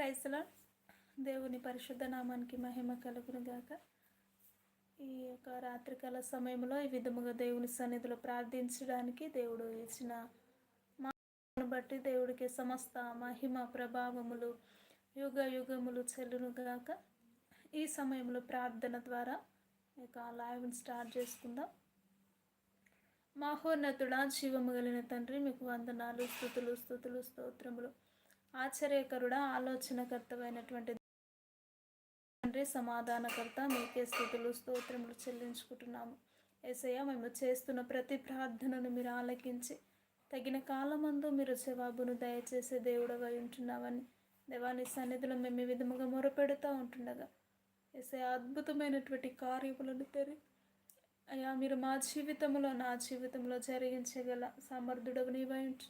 క్రైస్తల దేవుని పరిశుద్ధ నామానికి మహిమ కలుగును గాక. ఈ యొక్క రాత్రికాల సమయంలో ఈ విధముగా దేవుని సన్నిధిలో ప్రార్థించడానికి దేవుడు ఇచ్చిన మాను బట్టి దేవుడికి సమస్త మహిమ ప్రభావములు యుగ యుగములు చెల్లును గాక. ఈ సమయంలో ప్రార్థన ద్వారా ఇక లైవ్ని స్టార్ట్ చేసుకుందాం. మహోన్నతుడా జీవము కలిగిన తండ్రి మీకు వందనాలు స్థుతులు స్థుతులు స్తోత్రములు. ఆశ్చర్యకరుడా ఆలోచనకర్తమైనటువంటి తండ్రి సమాధానకర్త మీకే స్థితులు స్తోత్రములు చెల్లించుకుంటున్నాము. ఏసయ్య మేము చేస్తున్న ప్రతి ప్రార్థనను మీరు ఆలకించి తగిన కాలమందు మీరు జవాబును దయచేసే దేవుడవై ఉంటున్నామని దేవాని సన్నిధిలో మేము ఈ విధముగా మొరపెడుతూ ఉంటుండగా ఏసే అద్భుతమైనటువంటి కార్యములను తెరి అయ్యా మీరు మా జీవితంలో నా జీవితంలో జరిగించగల సమర్థుడవు నీవై ఉంటు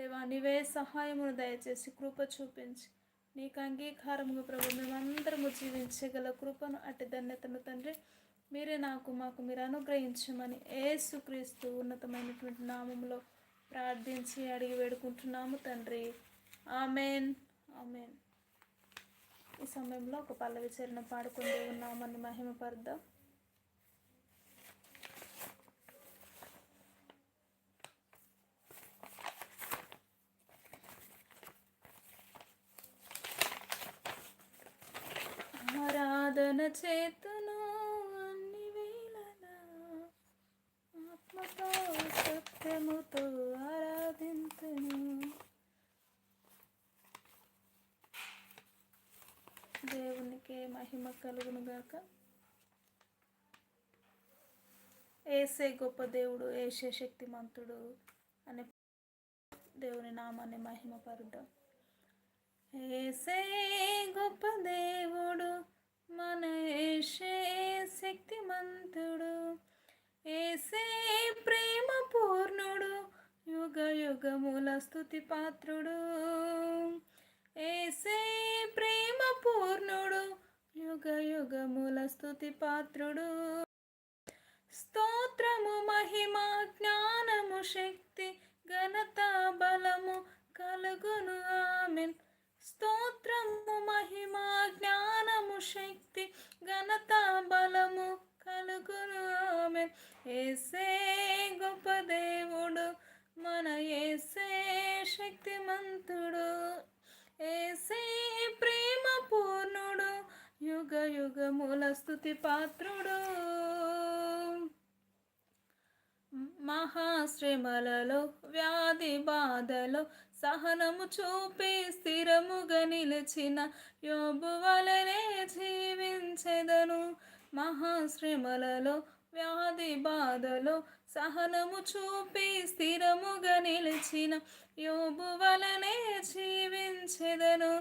దేవా నీవే సహాయమును దయచేసి కృప చూపించి నీకు అంగీకారముగా ప్రభు మేమందరము జీవించగల కృపను అట్టి ధన్యతను తండ్రి. మీరే నాకు మాకు మీరు అనుగ్రహించమని ఏసుక్రీస్తు ఉన్నతమైనటువంటి నామంలో ప్రార్థించి అడిగి వేడుకుంటున్నాము తండ్రి. ఆమెన్. ఆమెన్. ఈ సమయంలో ఒక పల్లవి చరణ పాడుకుంటూ ఉన్నామని మహిమపడదాం చేతును అన్ని వేళలా ఆత్మతో సత్యముతో ఆరాధింతును. దేవునికి మహిమ కలుగును గాక. ఏసే గొప్ప దేవుడు ఏసే శక్తిమంతుడు అనే దేవుని నామాన్ని మహిమ పరుద్దాం ఏసే గొప్ప దేవుడు మన ఏసే శక్తిమంతుడు? ఏసే ప్రేమ పూర్ణుడు? యుగ యుగముల స్థుతి పాత్రుడు. ఏసే ప్రేమ పూర్ణుడు? యుగ యుగముల స్థుతి పాత్రుడు. స్తోత్రము మహిమ జ్ఞానము శక్తి ఘనత బలము కలుగును. ఆమెన్. స్తోత్రము మహిమ జ్ఞానము శక్తి ఘనత బలము కలుగును. ఆమె ఏసే గొప్ప దేవుడు మన ఏసే శక్తిమంతుడు. ఏసే ప్రేమ పూర్ణుడు యుగ యుగముల స్థుతి పాత్రుడు. మహాశ్రమలలో వ్యాధి బాధలో సహనము చూపి స్థిరముగా నిలిచిన యోబు వలనే జీవించెదను. మహాశ్రమలలో వ్యాధి బాధలో సహనము చూపి స్థిరముగా నిలిచిన యోబు వలనే జీవించెదను.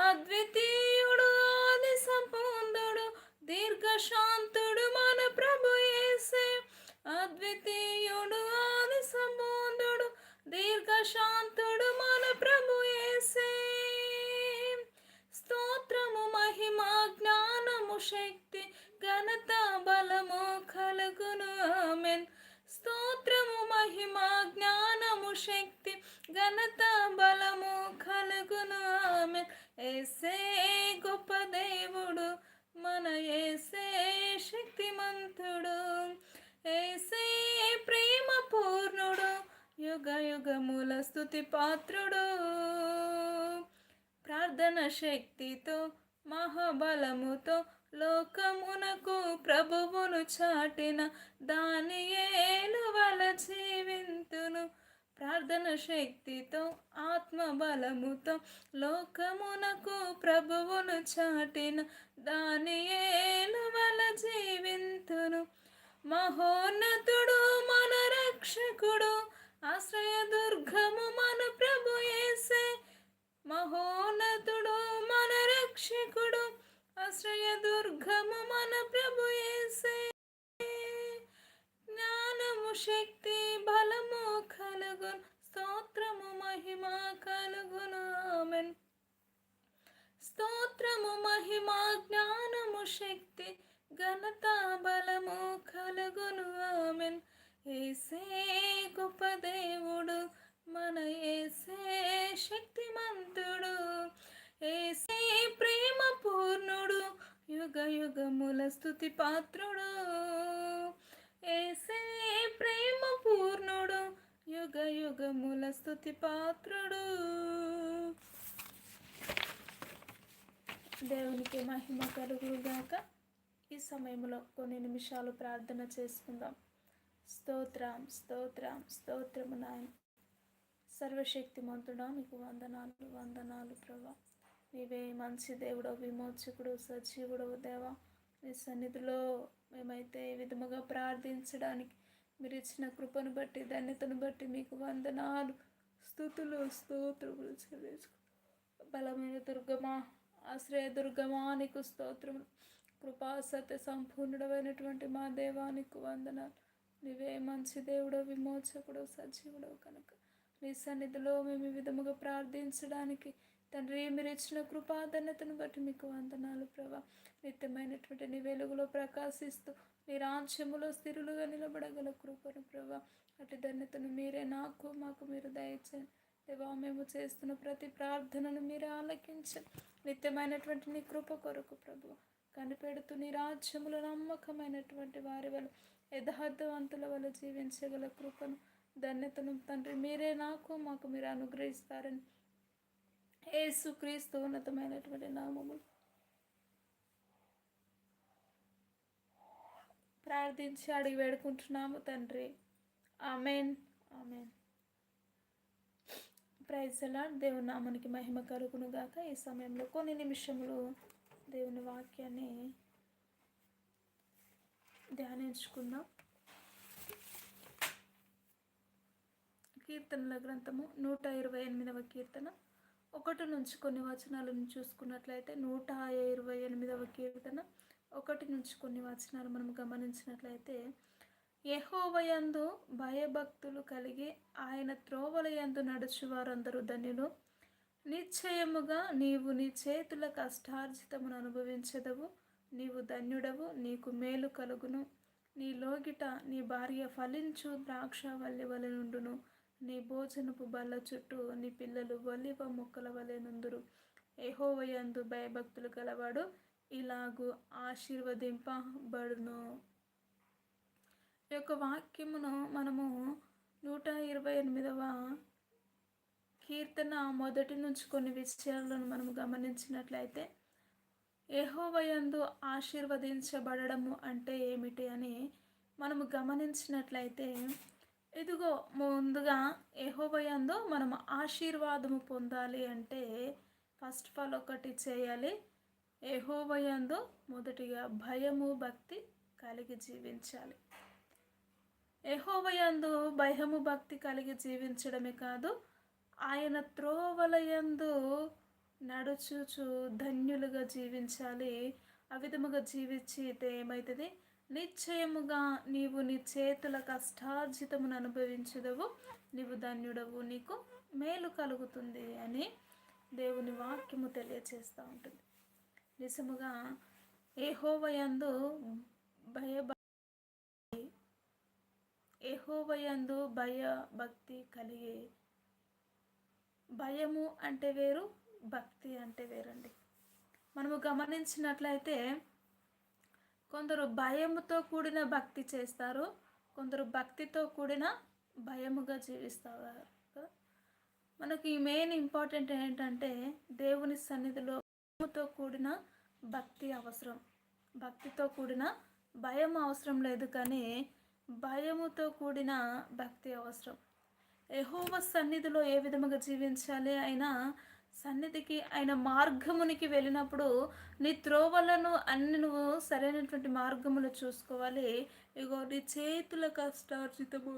అద్వితీయుడు ఆది సంపూర్ణుడు దీర్ఘశాంతుడు మన ప్రభు ఏసే అద్వితీయుడు ఆది సంపూర్ణుడు దీర్ఘశాంతుడు జ్ఞానము శక్తి ఘనత బలము కలుగును. ఆమెన్. స్తోత్రము మహిమ జ్ఞానము శక్తి ఘనత బలము కలుగును. ఆమెన్. ఏసే గొప్ప దేవుడు మన ఏసే శక్తిమంతుడు. ఏసే ప్రేమ పూర్ణుడు యుగ యుగముల స్థుతి పాత్రుడు. ప్రార్థన శక్తితో మహాబలముతో లోకమునకు ప్రభువును చాటిన దాని ఏలువల జీవింతును. ప్రార్థన శక్తితో ఆత్మబలముతో లోకమునకు ప్రభువును చాటిన దాని ఏలువల జీవింతును. మహోన్నతుడు మన రక్షకుడు ఆశ్రయ దుర్గము మన ప్రభు ఏసే మహోన్నతుడు మన రక్షకుడు ఆశ్రయ దుర్గము మన ప్రభు యేసే. జ్ఞానము శక్తి బలము కలుగును స్తోత్రము మహిమ కలుగును. ఆమెన్. స్తోత్రము మహిమ జ్ఞానము శక్తి ఘనత బలము కలుగును. ఆమెన్. ఏసే గొప్ప దేవుడు మన ఏసే శక్తిమంతుడు ఏసే ప్రేమ పూర్ణుడు యుగ యుగముల స్థుతి పాత్రుడు. ఏసే ప్రేమ పూర్ణుడు యుగ యుగముల స్థుతి పాత్రుడు. దేవునికి మహిమ కలుగుగాక ఈ సమయంలో కొన్ని నిమిషాలు ప్రార్థన చేసుకుందాం. స్తోత్రం స్తోత్రం స్తోత్రము నాయన. సర్వశక్తిమంతుడా మీకు వందనాలు వందనాలు ప్రభా. నీవే మంచి దేవుడు విమోచకుడు సజీవుడు దేవా. నీ సన్నిధిలో మేమైతే ఈ విధముగా ప్రార్థించడానికి మీరు ఇచ్చిన కృపను బట్టి ధన్యతను బట్టి మీకు వందనాలు స్థుతులు స్తోత్రములు చెల్లించుకు బలమైన దుర్గమా ఆశ్రయ దుర్గమా నీకు స్తోత్రములు. కృపా సత్య సంపూర్ణుడమైనటువంటి మా దేవానికి వందనాలు. నీవే మంచి దేవుడు విమోచకుడు సజీవుడు కనుక. నీ సన్నిధిలో మేము ఈ విధముగా ప్రార్థించడానికి. తండ్రి మీరు ఇచ్చిన కృపాధన్యతను బట్టి మీకు వందనాలు ప్రభా. నిత్యమైనటువంటి నీ వెలుగులో ప్రకాశిస్తూ మీ రాజ్యములో స్థిరులుగా నిలబడగల కృపను ప్రభా. అటు ధన్యతను మీరే నాకు మాకు మీరు దయచేయండి. దేవా మేము చేస్తున్న ప్రతి ప్రార్థనను మీరే ఆలకించండి. నిత్యమైనటువంటి నీ కృప కొరకు ప్రభు. కనిపెడుతూ నీ రాజ్యములో నమ్మకమైనటువంటి వారి వల్ల యథార్థవంతుల వల్ల జీవించగల కృపను ధన్యతను తండ్రి. మీరే నాకు మాకు మీరు అనుగ్రహిస్తారని. ఏసు క్రీస్తు ఉన్నతమైనటువంటి నామములు. ప్రార్థించి అడిగి వేడుకుంటున్నాము తండ్రి. ఆమెన్. ఆమెన్. ప్రైజ్ ఎలా దేవుని నామనికి మహిమ కలుగును గాక. ఈ సమయంలో కొన్ని నిమిషములు దేవుని వాక్యాన్ని ధ్యానించుకుందాం. కీర్తనల గ్రంథము నూట ఇరవై ఎనిమిదవ కీర్తన. ఒకటి నుంచి కొన్ని వచనాలను చూసుకున్నట్లయితే నూట ఇరవై ఎనిమిదవ కీర్తన. ఒకటి నుంచి కొన్ని వచనాలు మనం గమనించినట్లయితే యహోవయందు భయభక్తులు కలిగి ఆయన త్రోవలయందు నడుచువారందరూ ధన్యులు. నిశ్చయముగా నీవు నీ చేతుల కష్టార్జితమును అనుభవించదవు. నీవు ధన్యుడవు నీకు మేలు కలుగును. నీ లోగిట నీ భార్య ఫలించు ద్రాక్ష వల్లి వలెనుండును నీ భోజనపు బల్ల చుట్టూ నీ పిల్లలు ఒలివ మొక్కల వలె నుందురు. ఎహోవయందు భయభక్తులు గలవాడు ఇలాగూ ఆశీర్వదింపబడును. ఈ యొక్క వాక్యమును మనము నూట ఇరవై ఎనిమిదవ కీర్తన మొదటి నుంచి కొన్ని విషయాలను మనం గమనించినట్లయితే ఏహోవయందు ఆశీర్వదించబడము అంటే ఏమిటి అని మనము గమనించినట్లయితే ఇదిగో ముందుగా ఏహోవయందు మనం ఆశీర్వాదము పొందాలి అంటే ఫస్ట్ ఆఫ్ ఆల్ ఒకటి చేయాలి. ఏహోవయందు మొదటిగా భయము భక్తి కలిగి జీవించాలి. ఏహోవయందు భయము భక్తి కలిగి జీవించడమే కాదు ఆయన త్రోవలయందు నడుచుచు ధన్యులుగా జీవించాలి. ఆ విధముగా జీవించితే ఏమవుతుంది నిశ్చయముగా నీవు నీ చేతుల కష్టార్జితమును అనుభవించదవు నీవు ధన్యుడవు నీకు మేలు కలుగుతుంది అని దేవుని వాక్యము తెలియచేస్తూ ఉంటుంది. నిజముగా ఏహోవయందు భయ ఏహోవయందు భయ భక్తి కలిగి భయము అంటే వేరు భక్తి అంటే వేరండి. మనము గమనించినట్లయితే కొందరు భయముతో కూడిన భక్తి చేస్తారు కొందరు భక్తితో కూడిన భయముగా జీవిస్తారు. కదా మనకి మెయిన్ ఇంపార్టెంట్ ఏంటంటే దేవుని సన్నిధిలో భయముతో కూడిన భక్తి అవసరం. భక్తితో కూడిన భయం అవసరం లేదు కానీ భయముతో కూడిన భక్తి అవసరం. ఎహోవ సన్నిధిలో ఏ విధముగా జీవించాలి అయినా సన్నిధికి ఆయన మార్గమునికి వెళ్ళినప్పుడు నీ త్రోవలను అన్ని నువ్వు సరైనటువంటి మార్గములు చూసుకోవాలి. ఇగో నీ చేతుల కష్టార్జితము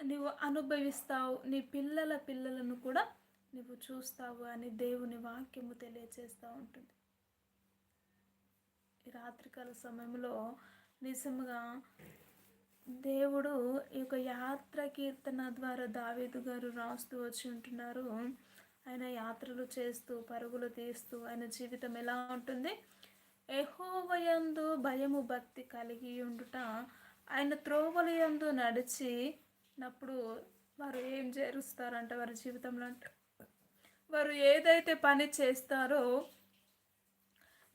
నువ్వు అనుభవిస్తావు. నీ పిల్లల పిల్లలను కూడా నువ్వు చూస్తావు అని దేవుని వాక్యము తెలియచేస్తూ ఉంటుంది. ఈ రాత్రికాల సమయంలో నిజంగా దేవుడు ఈ యొక్క యాత్ర కీర్తన ద్వారా దావేదు గారు రాస్తూ వచ్చి ఉంటున్నారు. ఆయన యాత్రలు చేస్తూ పరుగులు తీస్తూ ఆయన జీవితం ఎలా ఉంటుంది? ఎహోవయందు భయము భక్తి కలిగి ఉండుట ఆయన త్రోవలయందు నడిచి నప్పుడు వారు ఏం చేరుస్తారంట వారి జీవితంలో? అంటే వారు ఏదైతే పని చేస్తారో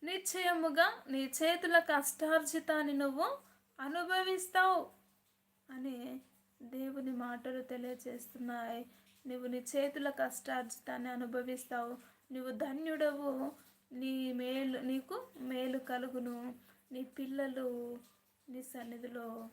నిశ్చయముగా నీ చేతుల కష్టార్జితాన్ని నువ్వు అనుభవిస్తావు. అని దేవుని మాటలు తెలియజేస్తున్నాయి. నువ్వు నీ చేతుల కష్టార్జితాన్ని అనుభవిస్తావు. నువ్వు ధన్యుడవు. నీ మేలు నీకు మేలు కలుగును. నీ పిల్లలు నీ సన్నిధిలో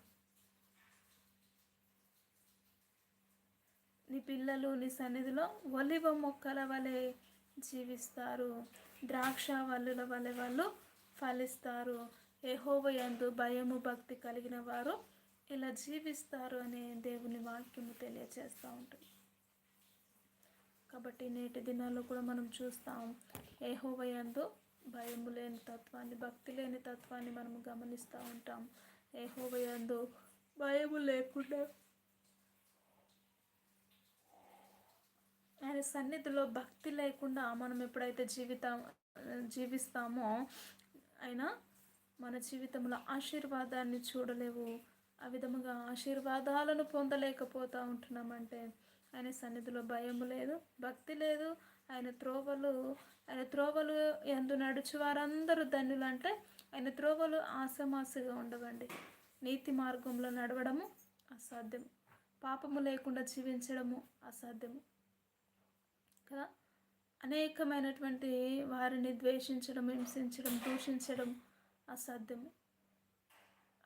నీ పిల్లలు నీ సన్నిధిలో ఒలివ మొక్కల వలె జీవిస్తారు. ద్రాక్ష వల్లుల వలె వాళ్ళు ఫలిస్తారు. ఎహోవయందు భయము భక్తి కలిగిన వారు ఇలా జీవిస్తారు అనే దేవుని వాక్యము తెలియచేస్తూ ఉంటుంది. కాబట్టి నేటి దినాల్లో కూడా మనం చూస్తాం ఏహోవయందు భయము లేని తత్వాన్ని భక్తి లేని తత్వాన్ని మనం గమనిస్తూ ఉంటాం. ఏహోవయందు భయము లేకుండా ఆయన సన్నిధిలో భక్తి లేకుండా మనం ఎప్పుడైతే జీవితం జీవిస్తామో ఆయన మన జీవితంలో ఆశీర్వాదాన్ని చూడలేవు. ఆ విధముగా ఆశీర్వాదాలను పొందలేకపోతూ ఉంటున్నామంటే ఆయన సన్నిధిలో భయం లేదు భక్తి లేదు. ఆయన త్రోవలు ఆయన త్రోవలు ఎందు నడుచు వారందరూ ధన్యులు అంటే ఆయన త్రోవలు ఆసమాసిగా ఉండవండి. నీతి మార్గంలో నడవడము అసాధ్యం పాపము లేకుండా జీవించడము అసాధ్యము. కదా? అనేకమైనటువంటి వారిని ద్వేషించడం హింసించడం దూషించడం అసాధ్యము.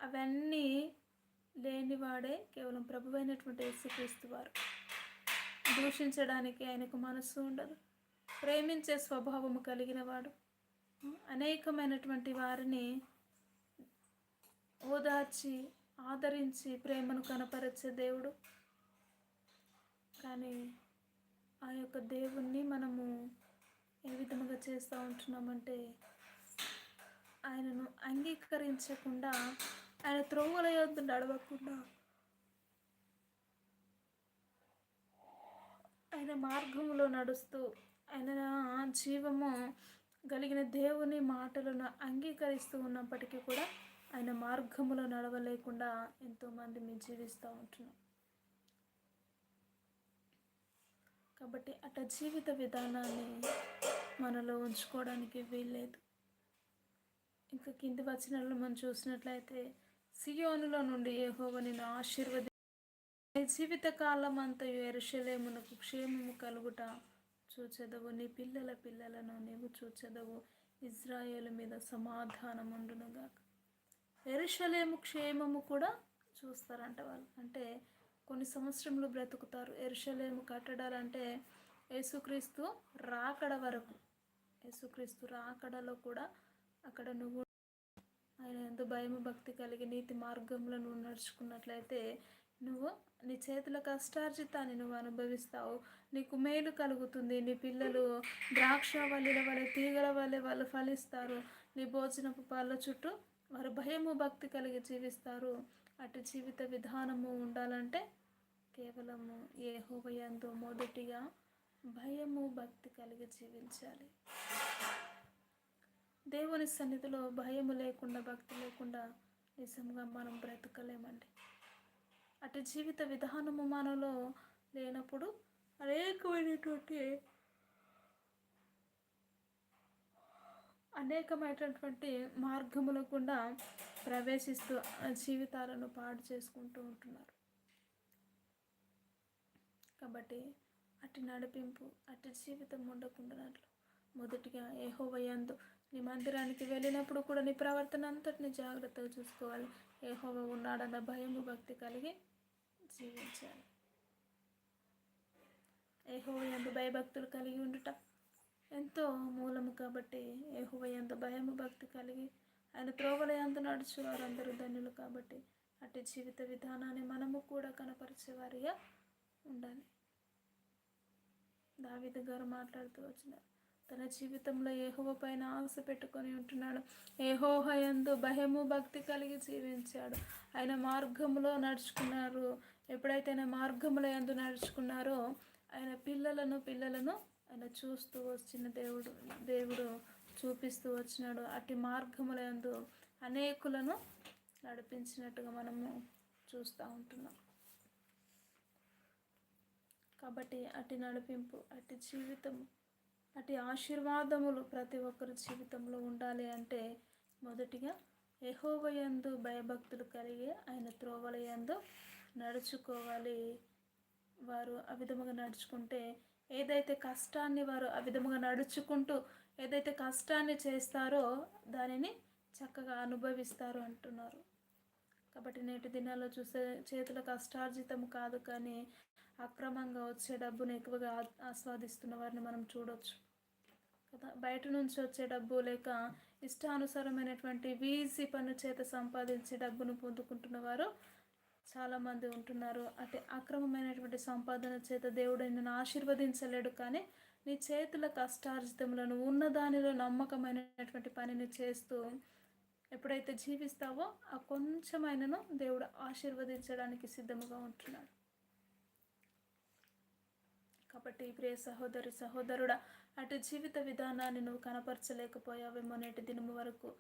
అవన్నీ లేనివాడే కేవలం ప్రభువైనటువంటి యేసుక్రీస్తు వారు. దూషించడానికి ఆయనకు మనస్సు ఉండదు. ప్రేమించే స్వభావము కలిగిన వాడు. అనేకమైనటువంటి వారిని ఓదార్చి ఆదరించి ప్రేమను కనపరచే దేవుడు. కానీ ఆ యొక్క దేవుణ్ణి మనము ఏ విధముగా చేస్తూ ఉంటున్నామంటే ఆయనను అంగీకరించకుండా ఆయన త్రోవల నడవకుండా ఆయన మార్గంలో నడుస్తూ ఆయన జీవము కలిగిన దేవుని మాటలను అంగీకరిస్తూ ఉన్నప్పటికీ కూడా ఆయన మార్గములో నడవలేకుండా ఎంతోమంది మేము జీవిస్తూ ఉంటున్నాం. కాబట్టి అట జీవిత విధానాన్ని మనలో ఉంచుకోవడానికి వీల్లేదు. ఇంకా కింది వచనాలను మనం చూసినట్లయితే సియోనులో నుండి ఏహోవ ఆశీర్వది ఆశీర్వది జీవిత కాలం అంతయు ఎరుషలేమునకు క్షేమము కలుగుట చూచెదవు. నీ పిల్లల పిల్లలను నీవు చూచెదవు. ఇజ్రాయేల్ మీద సమాధానముండునుగాక. ఎరుషలేము క్షేమము కూడా చూస్తారంట వాళ్ళు. అంటే కొన్ని సంవత్సరములు బ్రతుకుతారు. ఎరుషలేము కట్టడాలంటే యేసుక్రీస్తు రాకడ వరకు యేసుక్రీస్తు రాకడలో కూడా అక్కడ నువ్వు ఆయన ఎంతో భయము భక్తి కలిగి నీతి మార్గంలో నువ్వు నడుచుకున్నట్లయితే నువ్వు నీ చేతుల కష్టార్జితాన్ని నువ్వు అనుభవిస్తావు. నీకు మేలు కలుగుతుంది. నీ పిల్లలు ద్రాక్ష వల్లెల వలె తీగల వలె వాళ్ళు ఫలిస్తారు. నీ భోజనపు పళ్ళ చుట్టూ వారు భయము భక్తి కలిగి జీవిస్తారు. అటు జీవిత విధానము ఉండాలంటే కేవలము ఏ హోవయంతో మొదటిగా భయము భక్తి కలిగి జీవించాలి. దేవుని సన్నిధిలో భయము లేకుండా భక్తి లేకుండా నిజంగా మనం బ్రతకలేమండి. అటు జీవిత విధానము మనలో లేనప్పుడు అనేకమైనటువంటి అనేకమైనటువంటి మార్గముల గుండా ప్రవేశిస్తూ జీవితాలను పాడు చేసుకుంటూ ఉంటున్నారు. కాబట్టి అటు నడిపింపు అటు జీవితం ఉండకుండానట్లు మొదటిగా ఏహోవయందు నీ మందిరానికి వెళ్ళినప్పుడు కూడా నీ ప్రవర్తన అంతటిని జాగ్రత్తగా చూసుకోవాలి. ఏహోవ ఉన్నాడన్న భయము భక్తి కలిగి జీవించాలి. ఏహోవయందు భయభక్తులు కలిగి ఉండుట ఎంతో మూలము కాబట్టి ఏహోవయందు భయము భక్తి కలిగి ఆయన త్రోవల ఎంత నడుచు వారందరూ ధన్యులు కాబట్టి అటు జీవిత విధానాన్ని మనము కూడా కనపరిచేవారిగా ఉండాలి. దావిద గారు మాట్లాడుతూ వచ్చినారు. తన జీవితంలో ఏహోవ పైన ఆశ పెట్టుకొని ఉంటున్నాడు. ఏహోహ ఎందు భయము భక్తి కలిగి జీవించాడు. ఆయన మార్గంలో నడుచుకున్నారు. ఎప్పుడైతే ఆయన మార్గంలో ఎందు నడుచుకున్నారో ఆయన పిల్లలను పిల్లలను ఆయన చూస్తూ వచ్చిన దేవుడు దేవుడు చూపిస్తూ వచ్చినాడు. అటు మార్గములందు అనేకులను నడిపించినట్టుగా మనము చూస్తూ ఉంటున్నాం. కాబట్టి అటు నడిపింపు అటు జీవితం అటు ఆశీర్వాదములు ప్రతి ఒక్కరి జీవితంలో ఉండాలి అంటే మొదటిగా యహోవయందు భయభక్తులు కలిగి ఆయన త్రోవలయందు నడుచుకోవాలి. వారు ఆ విధముగా నడుచుకుంటే ఏదైతే కష్టాన్ని వారు ఆ విధముగా నడుచుకుంటూ ఏదైతే కష్టాన్ని చేస్తారో దానిని చక్కగా అనుభవిస్తారు అంటున్నారు. కాబట్టి నేటి దినాల్లో చూస్తే చేతుల కష్టార్జితం కాదు కానీ అక్రమంగా వచ్చే డబ్బును ఎక్కువగా ఆస్వాదిస్తున్న వారిని మనం చూడొచ్చు. కదా? బయట నుంచి వచ్చే డబ్బు లేక ఇష్టానుసారమైనటువంటి వీజీ పన్ను చేత సంపాదించే డబ్బును పొందుకుంటున్న వారు చాలామంది ఉంటున్నారు. అంటే అక్రమమైనటువంటి సంపాదన చేత దేవుడు నిన్ను ఆశీర్వదించలేడు కానీ నీ చేతుల కష్టార్జితములను ఉన్న దానిలో నమ్మకమైనటువంటి పనిని చేస్తూ ఎప్పుడైతే జీవిస్తావో ఆ కొంచెమైనను దేవుడు ఆశీర్వదించడానికి సిద్ధముగా ఉంటున్నాడు. కాబట్టి ప్రియ సహోదరి సహోదరుడా అటు జీవిత విధానాన్ని నువ్వు కనపరచలేకపోయావేమో నేటి దినము వరకు.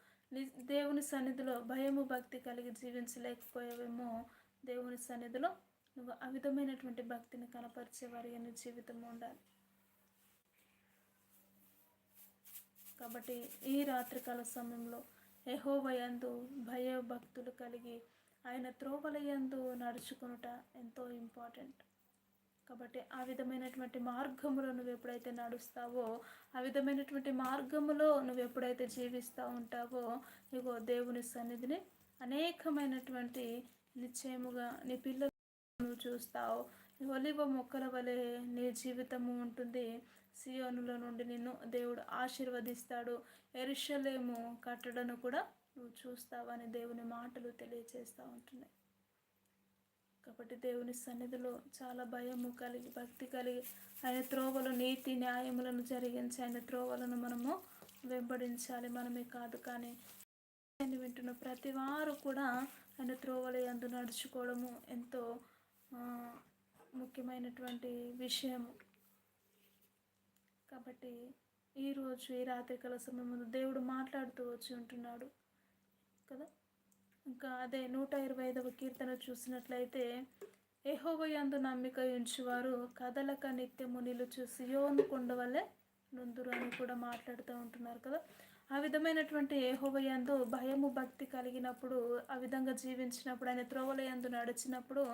దేవుని సన్నిధిలో భయము భక్తి కలిగి జీవించలేకపోయావేమో దేవుని సన్నిధిలో నువ్వు ఆ విధమైనటువంటి భక్తిని కనపరిచేవారి అని జీవితం ఉండాలి. కాబట్టి ఈ రాత్రికాల సమయంలో యహోవయందు భయభక్తులు కలిగి ఆయన త్రోవలయందు నడుచుకునుట ఎంతో ఇంపార్టెంట్. కాబట్టి ఆ విధమైనటువంటి మార్గములో నువ్వు ఎప్పుడైతే నడుస్తావో ఆ విధమైనటువంటి మార్గములో నువ్వు ఎప్పుడైతే జీవిస్తూ ఉంటావో ఇగో దేవుని సన్నిధిని అనేకమైనటువంటి నిశ్చయముగా నీ పిల్లలు నువ్వు చూస్తావు ఒలివ మొక్కల వలె నీ జీవితము ఉంటుంది. సియోనులో నుండి నిన్ను దేవుడు ఆశీర్వదిస్తాడు. ఎరుషలేము కట్టడను కూడా నువ్వు చూస్తావని దేవుని మాటలు తెలియచేస్తూ ఉంటున్నాయి. కాబట్టి దేవుని సన్నిధిలో చాలా భయము కలిగి భక్తి కలిగి ఆయన త్రోవలు నీతి న్యాయములను జరిగించి ఆయన త్రోవలను మనము వెంబడించాలి. మనమే కాదు కానీ ఆయన వింటున్న ప్రతి వారు కూడా ఆయన త్రోవల అందు నడుచుకోవడము ఎంతో ముఖ్యమైనటువంటి విషయము. కాబట్టి ఈరోజు ఈ రాత్రికాల సమయంలో దేవుడు మాట్లాడుతూ వచ్చి ఉంటున్నాడు కదా? ఇంకా అదే నూట ఇరవై ఐదవ కీర్తన చూసినట్లయితే ఎహోవయందు నమ్మిక ఉంచువారు కదలక నిత్యము నిలుచు సియోను కొండ వల్లే నుందురు అని కూడా మాట్లాడుతూ ఉంటున్నారు కదా. ఆ విధమైనటువంటి ఏహోవయందు భయము భక్తి కలిగినప్పుడు ఆ విధంగా జీవించినప్పుడు ఆయన త్రోవలయందు నడిచినప్పుడు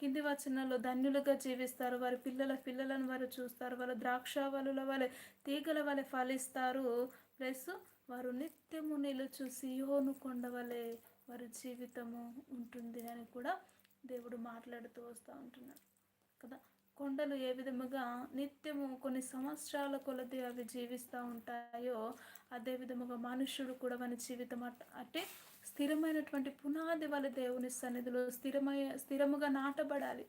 కింది వచనంలో ధన్యులుగా జీవిస్తారు. వారి పిల్లల పిల్లలను వారు చూస్తారు. వాళ్ళ ద్రాక్షావళుల వలె తీగల వలె ఫలిస్తారు. ప్లస్ వారు నిత్యము నిలుచు సియోను కొండవలె వారి జీవితము ఉంటుంది అని కూడా దేవుడు మాట్లాడుతూ వస్తూ ఉంటున్నాడు కదా? కొండలు ఏ విధముగా నిత్యము కొన్ని సంవత్సరాల కొలది అవి జీవిస్తూ ఉంటాయో అదే విధముగా మనుషుడు కూడా మన జీవితం అంటే స్థిరమైనటువంటి పునాది వాళ్ళ దేవుని సన్నిధిలో స్థిరమై స్థిరముగా నాటబడాలి.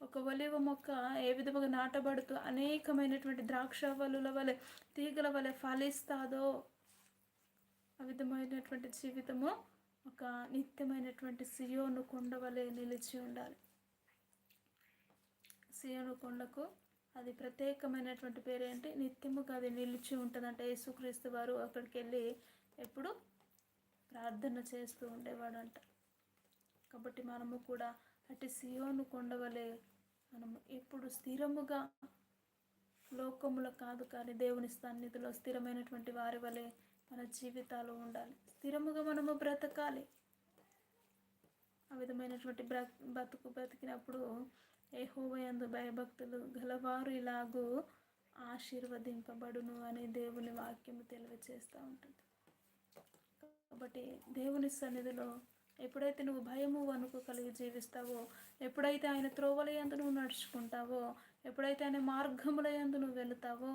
ఒక ఒలివ మొక్క ఏ విధముగా నాటబడుతూ అనేకమైనటువంటి ద్రాక్ష వలుల వలె తీగల వలె ఫలిస్తాదో ఆ విధమైనటువంటి జీవితము ఒక నిత్యమైనటువంటి సియోను కొండ వలె నిలిచి ఉండాలి. సియోను కొండకు అది ప్రత్యేకమైనటువంటి పేరు ఏంటి నిత్యముగా అది నిలిచి ఉంటుందంటే. యేసుక్రీస్తు వారు అక్కడికి వెళ్ళి ఎప్పుడు ప్రార్థన చేస్తూ ఉండేవాడంట. కాబట్టి మనము కూడా అటు సియోను కొండవలే మనము ఎప్పుడు స్థిరముగా లోకములో కాదు కానీ దేవుని సన్నిధిలో స్థిరమైనటువంటి వారి వలె మన జీవితాలు ఉండాలి. స్థిరముగా మనము బ్రతకాలి. ఆ విధమైనటువంటి బ్ర బతుకు బ్రతికినప్పుడు ఏ ఏహోవయందు భయభక్తులు గలవారు ఇలాగూ ఆశీర్వదింపబడును అని దేవుని వాక్యము తెలియచేస్తూ ఉంటుంది. కాబట్టి దేవుని సన్నిధిలో ఎప్పుడైతే నువ్వు భయము వణుకు కలిగి జీవిస్తావో ఎప్పుడైతే ఆయన త్రోవలయందు నువ్వు నడుచుకుంటావో ఎప్పుడైతే ఆయన మార్గములయందు నువ్వు వెళుతావో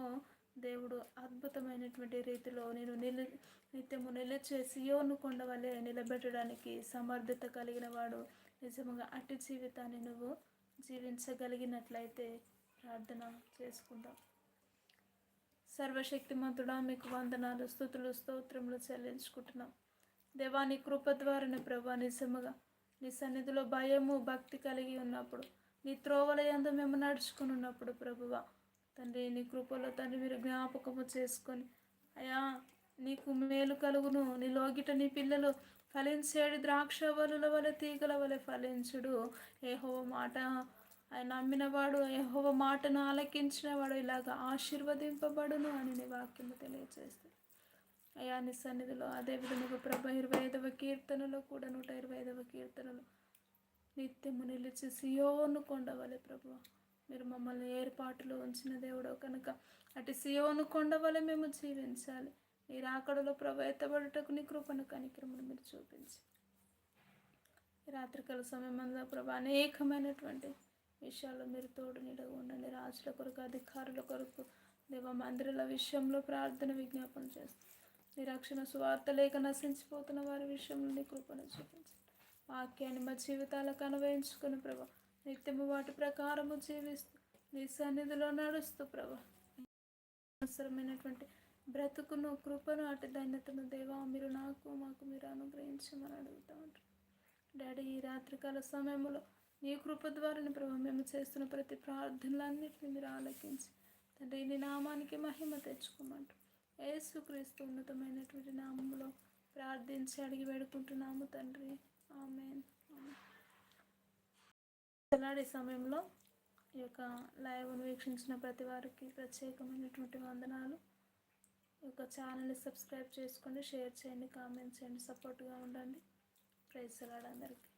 దేవుడు అద్భుతమైనటువంటి రీతిలో నేను నిలు నిత్యము నిలిచే సియోను కొండ వలె నిలబెట్టడానికి సమర్థత కలిగిన వాడు నిజముగా అట్టి జీవితాన్ని నువ్వు జీవించగలిగినట్లయితే ప్రార్థన చేసుకుందాం. సర్వశక్తిమంతుడా మీకు వందనాలు స్థుతులు స్తోత్రములు చెల్లించుకుంటున్నాం. దేవాని కృప ద్వారా ప్రభా నిజముగా నీ సన్నిధిలో భయము భక్తి కలిగి ఉన్నప్పుడు నీ త్రోవల ఎందు మేము నడుచుకుని ఉన్నప్పుడు ప్రభువ తండ్రి నీ కృపలో తండ్రి మీరు జ్ఞాపకము చేసుకొని అయా నీకు మేలు కలుగును. నీ లోగిట నీ పిల్లలు ఫలించేడు ద్రాక్ష వలుల వలె తీగల వలె ఫలించుడు. ఏహోవ మాట ఆయన నమ్మినవాడు ఏహోవ మాటను ఆలకించినవాడు ఇలాగ ఆశీర్వదింపబడును అని నీ వాక్యము తెలియజేస్తుంది అయా నీ సన్నిధిలో అదేవిధంగా ప్రభ ఇరవై ఐదవ కీర్తనలో కూడా నూట ఇరవై ఐదవ కీర్తనలో నిత్యము నిలిచి సియోను కొండవలే ప్రభు. మీరు మమ్మల్ని ఏర్పాటులో ఉంచిన దేవుడో కనుక అటు సియోను కొండవలె మేము జీవించాలి. నీ రాకడలో ప్రభు నీ కృపను కనిక్రమను మీరు చూపించి. రాత్రికాల సమయమంలో ప్రభా అనేకమైనటువంటి విషయాల్లో మీరు తోడు నీడగా ఉండండి. రాజుల కొరకు అధికారుల కొరకు దేవ మందిరాల విషయంలో ప్రార్థన విజ్ఞాపన చేస్తాం నిరక్షణ స్వార్థ లేక నశించిపోతున్న వారి విషయంలో నీ కృపను చూపించండి. వాక్యాన్ని మా జీవితాలకు అనువయించుకుని ప్రభా నిత్యము వాటి ప్రకారము జీవిస్తూ నీ సన్నిధిలో నడుస్తూ ప్రభా. అవసరమైనటువంటి బ్రతుకును కృపను అటు ధన్యతను దేవా మీరు నాకు మాకు మీరు అనుగ్రహించమని అడుగుతూ ఉంటారు. డాడీ ఈ రాత్రికాల సమయంలో నీ కృప ద్వారాని ప్రభావ మేము చేస్తున్న ప్రతి ప్రార్థనలన్నింటినీ మీరు ఆలకించి తండ్రి నీ నామానికి మహిమ తెచ్చుకోమంటారు. ఏసుక్రీస్తు ఉన్నతమైనటువంటి నామంలో ప్రార్థించి అడిగి వేడుకుంటున్నాము తండ్రి. ఆమెన్. చలాడి సమయంలో ఈ యొక్క లైవ్ను వీక్షించిన ప్రతి వారికి ప్రత్యేకమైనటువంటి వందనాలు. ఈ యొక్క ఛానల్ని సబ్స్క్రైబ్ చేసుకోండి షేర్ చేయండి కామెంట్ చేయండి సపోర్ట్గా ఉండండి. ప్రైజ్ అలాడ్ అందరికీ.